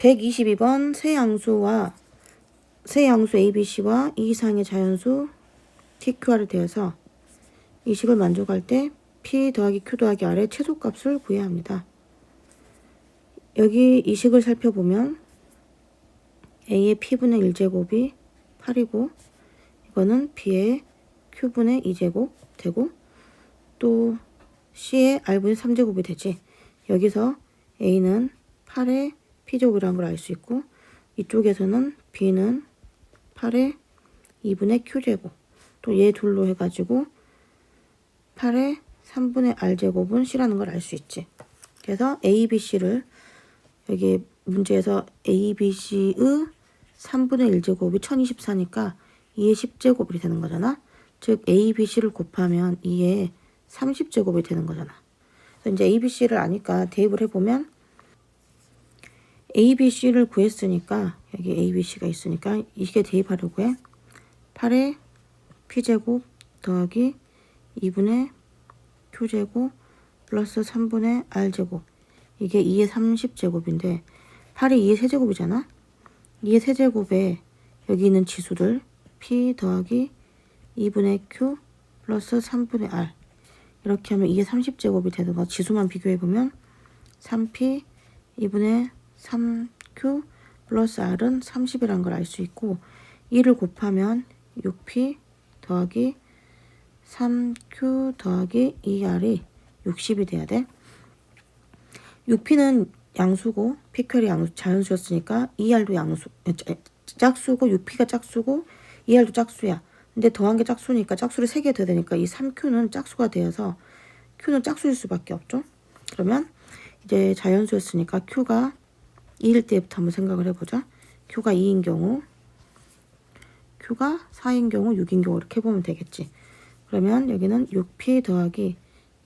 122번 세 양수와 세 양수 ABC와 이 이상의 자연수 TQR을 대해서 이 식을 만족할 때 P 더하기 Q 더하기 R의 최소값을 구해야 합니다. 여기 이 식을 살펴보면 A의 P분의 1제곱이 8이고 이거는 B의 Q분의 2제곱 되고 또 C의 R분의 3제곱이 되지. 여기서 A는 8의 걸알수 있고 이쪽에서는 B는 8의 2분의 Q제곱 또 얘 둘로 해가지고 8의 3분의 R제곱은 C라는 걸 알 수 있지. 그래서 A, B, C를 여기 문제에서 A, B, C의 3분의 1제곱이 1024니까 2의 10제곱이 되는 거잖아. 즉 A, B, C를 곱하면 2의 30제곱이 되는 거잖아. 그래서 이제 A, B, C를 아니까 대입을 해보면 A, B, C를 구했으니까 여기 A, B, C가 있으니까 이게 대입하려고 해. 8의 P제곱 더하기 2분의 Q제곱 플러스 3분의 R제곱 이게 2의 30제곱인데 8이 2의 세제곱이잖아. 2의 세제곱에 여기 있는 지수들 P 더하기 2분의 Q 플러스 3분의 R 이렇게 하면 2의 30제곱이 되는 거 지수만 비교해보면 3P 2분의 3Q 플러스 R은 30이라는 걸 알 수 있고 2를 곱하면 6P 더하기 3Q 더하기 2R이 60이 돼야 돼. 6P는 양수고 PQR이 양수, 자연수였으니까 2R도 양수, 짜- 짝수고 6P가 짝수고 2R도 짝수야. 근데 더한 게 짝수니까 짝수를 3개 더야 되니까 이 3Q는 짝수가 되어서 Q는 짝수일 수밖에 없죠. 그러면 이제 자연수였으니까 Q가 2일 때부터 한번 생각을 해보자. Q가 2인 경우, Q가 4인 경우, 6인 경우 이렇게 해보면 되겠지. 그러면 여기는 6P 더하기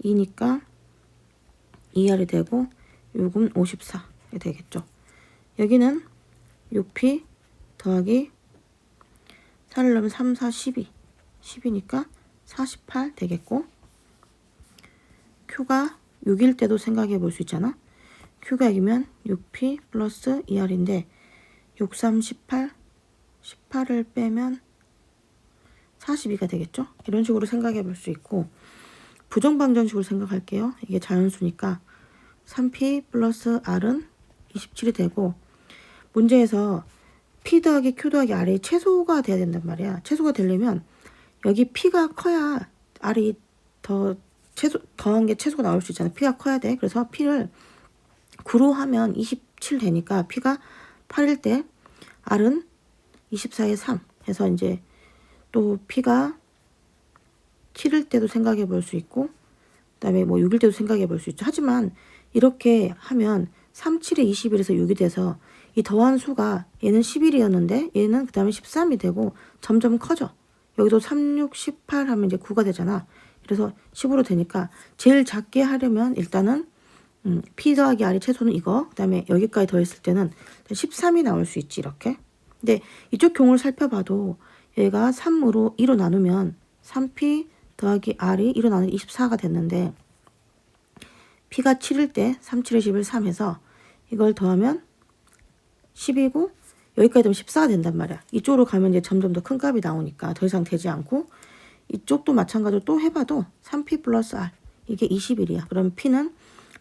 2니까 2R이 되고 6은 54이 되겠죠. 여기는 6P 더하기 4를 넣으면 3, 4, 12. 10이니까 48 되겠고 Q가 6일 때도 생각해 볼 수 있잖아. Q가 6이면 6P 플러스 2R인데 6, 3, 18 18을 빼면 42가 되겠죠. 이런 식으로 생각해 볼 수 있고 부정방정식으로 생각할게요. 이게 자연수니까 3P 플러스 R은 27이 되고 문제에서 P 더하기 Q 더하기 R이 최소가 돼야 된단 말이야. 최소가 되려면 여기 P가 커야 R이 더 최소 더한 게 최소가 나올 수 있잖아. P가 커야 돼. 그래서 P를 9로 하면 27 되니까 P가 8일 때 R은 24에 3 해서 이제 또 P가 7일 때도 생각해 볼 수 있고 그다음에 뭐 6일 때도 생각해 볼 수 있죠. 하지만 이렇게 하면 3, 7에 21에서 6이 돼서 이 더한 수가 얘는 11이었는데 얘는 그다음에 13이 되고 점점 커져. 여기도 3, 6, 18 하면 이제 9가 되잖아. 그래서 10으로 되니까 제일 작게 하려면 일단은 음, P 더하기 R이 최소는 이거. 그 다음에 여기까지 더했을 때는 13이 나올 수 있지 이렇게. 근데 이쪽 경우를 살펴봐도 얘가 3으로 2로 나누면 3P 더하기 R이 2로 나누면 24가 됐는데 P가 7일 때 3, 7에 11, 3 해서 이걸 더하면 10이고 여기까지 되면 14가 된단 말이야. 이쪽으로 가면 이제 점점 더 큰 값이 나오니까 더 이상 되지 않고 이쪽도 마찬가지로 또 해봐도 3P 플러스 R 이게 21이야. 그럼 P는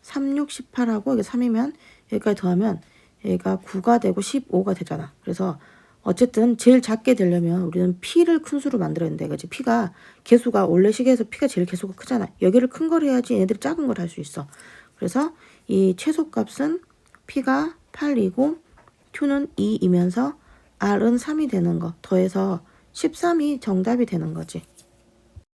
3, 6, 18하고 이게 3이면 여기까지 더하면 얘가 9가 되고 15가 되잖아. 그래서 어쨌든 제일 작게 되려면 우리는 P를 큰 수로 만들어야 된다. 그지 P가 개수가 원래 시계에서 P가 제일 개수가 크잖아. 여기를 큰 걸 해야지 얘네들이 작은 걸 할 수 있어. 그래서 이 최소값은 P가 8이고 Q는 2이면서 R은 3이 되는 거 더해서 13이 정답이 되는 거지.